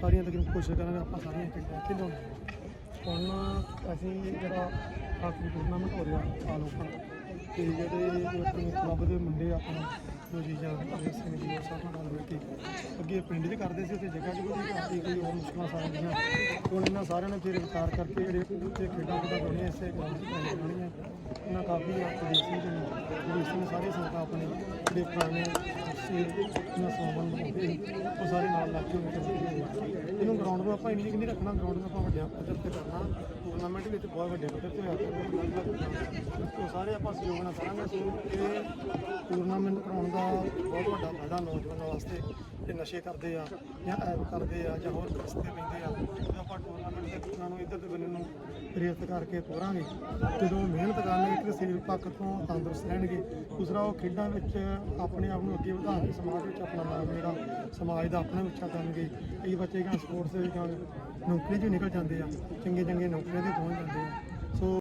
ਸਾਰੀਆਂ ਤਕਰੀਬਨ ਕੋਸ਼ਿਸ਼ ਕਰਾਂਗੇ, ਆਪਾਂ ਸਾਰੀਆਂ ਖੇਡਾਂ ਇੱਥੇ ਲਿਆਉਣੀਆਂ। ਹੁਣ ਅਸੀਂ ਜਿਹੜਾ ਹਾਕੀ ਟੂਰਨਾਮੈਂਟ ਹੋ ਰਿਹਾ, ਆਲ ਓਪਨ ਤੇ ਜਿਹੜੇ ਆਪਣੇ ਕਲੱਬ ਦੇ ਮੁੰਡੇ ਆਪਣਾ ਜੋ ਜੀ ਜਾਂ ਅਜੇ ਸਿੰਘ ਜੀ, ਉਹ ਸਾਥ ਨਾਲ ਬੈਠੇ ਅੱਗੇ ਪਿੰਡ 'ਚ ਕਰਦੇ ਸੀ ਤੇ ਜਗ੍ਹਾ 'ਚ ਕੋਈ ਕਾਫੀ ਕੋਈ ਹੋਰ ਮੁਸ਼ਕਲਾਂ ਸਾਰੀਆਂ ਹੁਣ ਇਹਨਾਂ ਸਾਰਿਆਂ ਨੇ ਫਿਰ ਵਿਚਾਰ ਕਰਕੇ ਜਿਹੜੇ ਉੱਥੇ ਖੇਡਾਂ ਖੇਡਾਂ ਹੋਣੀਆਂ, ਇਸੇ ਗਰਾਊਂਡ 'ਚ ਕਰਾਉਣੀਆਂ ਹੋਣੀਆਂ ਕਾਫੀ ਆ ਸਿੰਘ ਜੀ ਪੁਲਿਸ ਨੇ ਸਾਰੇ ਸੰਗਤਾਂ ਆਪਣੇ ਜਿਹੜੇ ਪੁਰਾਣੇ ਸੀ ਸੋਮਨ ਬਣਾਉਂਦੇ ਉਹ ਸਾਰੇ ਨਾਲ ਲੱਗ ਕੇ ਉਹਨੂੰ ਇਹਨੂੰ ਗਰਾਊਂਡ ਨੂੰ ਆਪਾਂ ਇੰਨੀ ਕਿ ਨਹੀਂ ਰੱਖਣਾ ਗਰਾਊਂਡ ਨੂੰ ਆਪਾਂ ਵੱਡਿਆਂ ਪੱਧਰ ਤੇ ਕਰਨਾ। ਟੂਰਨਾਮੈਂਟ ਵਿੱਚ ਬਹੁਤ ਵੱਡੇ ਪੱਧਰ ਤੇ ਹੋਇਆ ਉਹ ਸਾਰੇ ਆਪਾਂ ਸਹਿਯੋਗ ਨਾਲ ਕਰਾਂਗੇ ਇਹ ਟੂਰਨਾਮੈਂਟ ਕਰਾਉਣ ਦਾ ਬਹੁਤ ਵੱਡਾ ਫਾਇਦਾ ਨੌਜਵਾਨਾਂ ਵਾਸਤੇ ਜੇ ਨਸ਼ੇ ਕਰਦੇ ਆ, ਜਾਂ ਐਬ ਕਰਦੇ ਆ, ਜਾਂ ਹੋਰ ਰਸਤੇ ਪੈਂਦੇ ਆ। ਤੇ ਆਪਾਂ ਟੂਰਨਾਮੈਂਟ ਦੇ ਕੁਛ ਨੂੰ ਇੱਧਰ ਦੇ ਬੰਨੇ ਨੂੰ ਪ੍ਰੇਰਿਤ ਕਰਕੇ ਤੋਰਾਂਗੇ, ਜਦੋਂ ਮਿਹਨਤ ਕਰਨਗੇ ਇੱਕ ਤਾਂ ਸਰੀਰਕ ਪੱਖ ਤੋਂ ਤੰਦਰੁਸਤ ਰਹਿਣਗੇ। ਦੂਸਰਾ, ਉਹ ਖੇਡਾਂ ਵਿੱਚ ਆਪਣੇ ਆਪ ਨੂੰ ਅੱਗੇ ਵਧਾਉਣਗੇ ਸਮਾਜ ਵਿੱਚ ਆਪਣਾ ਨਾਮ ਜਿਹੜਾ ਸਮਾਜ ਦਾ ਆਪਣਾ ਉੱਚਾ ਕਰਨਗੇ। ਕਈ ਬੱਚੇ ਕਹਿੰਦੇ ਸਪੋਰਟਸ ਦੇ ਵਿੱਚ ਨੌਕਰੀ 'ਚ ਨਿਕਲ ਜਾਂਦੇ ਆ ਚੰਗੇ ਚੰਗੇ ਨੌਕਰੀਆਂ ਤੇ ਪਹੁੰਚ ਜਾਂਦੇ ਆ ਸੋ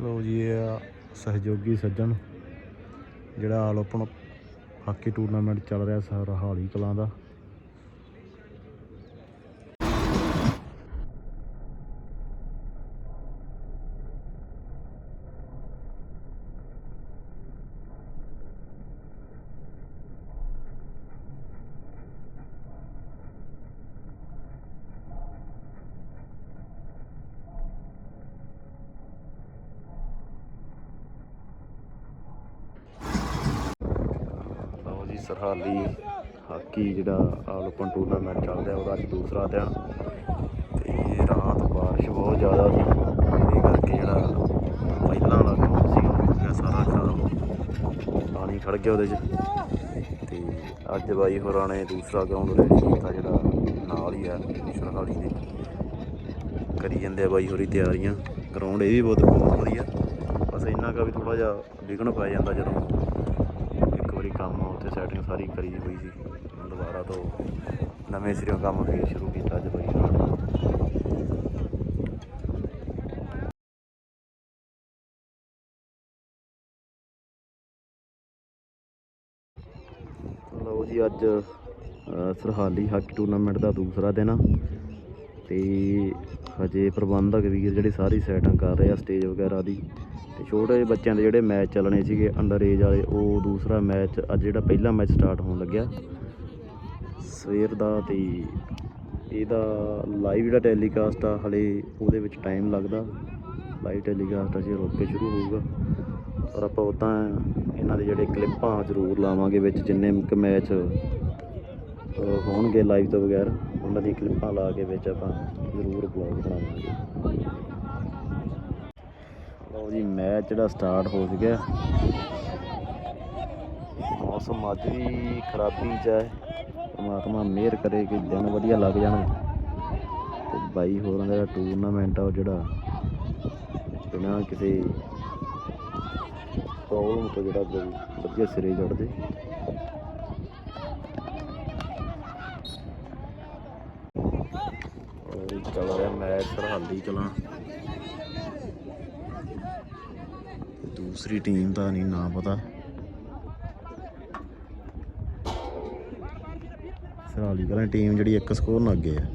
ਲੋ ਜੀ, ਇਹ ਆ ਸਹਿਯੋਗੀ ਸੱਜਣ, ਜਿਹੜਾ ਆਲ ਓਪਨ ਹਾਕੀ ਟੂਰਨਾਮੈਂਟ ਚੱਲ ਰਿਹਾ ਸਰ ਹਾਲੀ ਕਲਾਂ ਦਾ ਲਓ ਜੀ ਸਰਹਾਲੀ ਹਾਕੀ ਜਿਹੜਾ ਆਲ ਓਪਨ ਟੂਰਨਾਮੈਂਟ ਚੱਲ ਰਿਹਾ ਉਹਦਾ ਅੱਜ ਦੂਸਰਾ ਦਿਨ। ਤੇ ਰਾਤ ਬਾਰਿਸ਼ ਬਹੁਤ ਜ਼ਿਆਦਾ ਸੀ। ਇਹਦੇ ਕਰਕੇ ਜਿਹੜਾ ਪਹਿਲਾਂ ਵਾਲਾ ਕੰਮ ਸੀ, ਉਹ ਗਿਆ ਸਾਰਾ ਖਰਾਬ ਪਾਣੀ ਖੜ ਗਿਆ ਉਹਦੇ 'ਚ। ਤੇ ਅੱਜ ਬਾਈ ਹੋਰਾਂ ਨੇ ਦੂਸਰਾ ਗਰਾਊਂਡ ਰੈਡੀ ਕੀਤਾ, ਜਿਹੜਾ ਨਾਲ ਹੀ ਆ ਸਰਹਾਲੀ ਦੇ। ਕਰੀ ਜਾਂਦੇ ਆ ਬਾਈ ਹੋਰੀ ਤਿਆਰੀਆਂ। ਗਰਾਊਂਡ ਇਹ ਵੀ ਬਹੁਤ ਬਹੁਤ ਵਧੀਆ। ਬਸ ਇੰਨਾ ਕਾ ਵੀ ਥੋੜਾ ਜਿਹਾ ਵਿਘਨ ਪੈ ਜਾਂਦਾ ਜਦੋਂ ਕੰਮ ਉੱਥੇ ਸੈਟਿੰਗ ਸਾਰੀ ਕਰੀ ਹੋਈ ਸੀ। ਦੁਬਾਰਾ ਤੋਂ ਨਵੇਂ ਸਿਰਿਓਂ ਕੰਮ ਫੇਰ ਸ਼ੁਰੂ ਕੀਤਾ ਅੱਜ ਬਾਈ ਨਾਲ ਲਓ ਜੀ ਅੱਜ ਸਰਹਾਲੀ ਹਾਕੀ ਟੂਰਨਾਮੈਂਟ ਦਾ ਦੂਸਰਾ ਦਿਨ ਆ। ਤੇ ਹਜੇ ਪ੍ਰਬੰਧਕ ਵੀਰ ਜਿਹੜੇ ਸਾਰੀ ਸੈਟਿੰਗ ਕਰ ਰਹੇ ਆ ਸਟੇਜ ਵਗੈਰਾ ਦੀ। ਛੋਟੇ ਜਿਹੇ ਬੱਚਿਆਂ ਦੇ ਜਿਹੜੇ ਮੈਚ ਚੱਲਣੇ ਸੀਗੇ ਅੰਡਰ ਏਜ ਵਾਲੇ, ਉਹ ਦੂਸਰਾ ਮੈਚ ਅੱਜ ਜਿਹੜਾ ਪਹਿਲਾ ਮੈਚ ਸਟਾਰਟ ਹੋਣ ਲੱਗਿਆ। ਸਵੇਰ ਦਾ ਤੇ ਇਹਦਾ ਲਾਈਵ ਜਿਹੜਾ ਟੈਲੀਕਾਸਟ ਆ, ਹਲੇ ਉਹਦੇ ਵਿੱਚ ਟਾਈਮ ਲੱਗਦਾ। ਲਾਈਵ ਟੈਲੀਕਾਸਟ ਅਸੀਂ ਰੋਕ ਕੇ ਸ਼ੁਰੂ ਹੋਊਗਾ। ਪਰ ਆਪਾਂ ਉਦਾਂ ਇਹਨਾਂ ਦੇ ਜਿਹੜੇ ਕਲਿੱਪਾਂ ਜ਼ਰੂਰ ਲਾਵਾਂਗੇ ਵਿੱਚ, ਜਿੰਨੇ ਕੁ ਮੈਚ ਹੋਣਗੇ ਲਾਈਵ ਤੋਂ ਬਗੈਰ, ਉਹਨਾਂ ਦੀਆਂ ਕਲਿੱਪਾਂ ਲਾ ਕੇ ਵਿੱਚ ਆਪਾਂ ਜ਼ਰੂਰ ਬਲੌਗ ਬਣਾਵਾਂਗੇ। ਲਓ ਜੀ, ਮੈਚ ਜਿਹੜਾ ਸਟਾਰਟ ਹੋ ਗਿਆ ਮੌਸਮ ਅੱਜ ਵੀ ਖਰਾਬੀ ਚ ਹੈ। ਪਰਮਾਤਮਾ ਮਿਹਰ ਕਰੇ ਕਿ ਦਿਨ ਵਧੀਆ ਲੱਗ ਜਾਣ। ਤੇ ਬਾਈ ਹੋਰਾਂ ਦਾ ਟੂਰਨਾਮੈਂਟ ਆ ਉਹ ਜਿਹੜਾ ਬਿਨਾਂ ਕਿਸੇ ਪ੍ਰੋਬਲਮ ਤੋਂ ਜਿਹੜਾ ਬਹੁਤ ਵਧੀਆ ਸਿਰੇ ਚੜ੍ਹਦੇ ਚੱਲ ਰਿਹਾ ਮੈਚ ਸਰਹੱਦੀ ਚਲਾ ਦੂਸਰੀ ਟੀਮ ਦਾ ਨਹੀਂ ਨਾਂ ਪਤਾ। ਸਰਾਲੀ ਕਲਾਂ ਟੀਮ ਜਿਹੜੀ ਇੱਕ ਸਕੋਰ ਨਾਲ ਅੱਗੇ ਆ।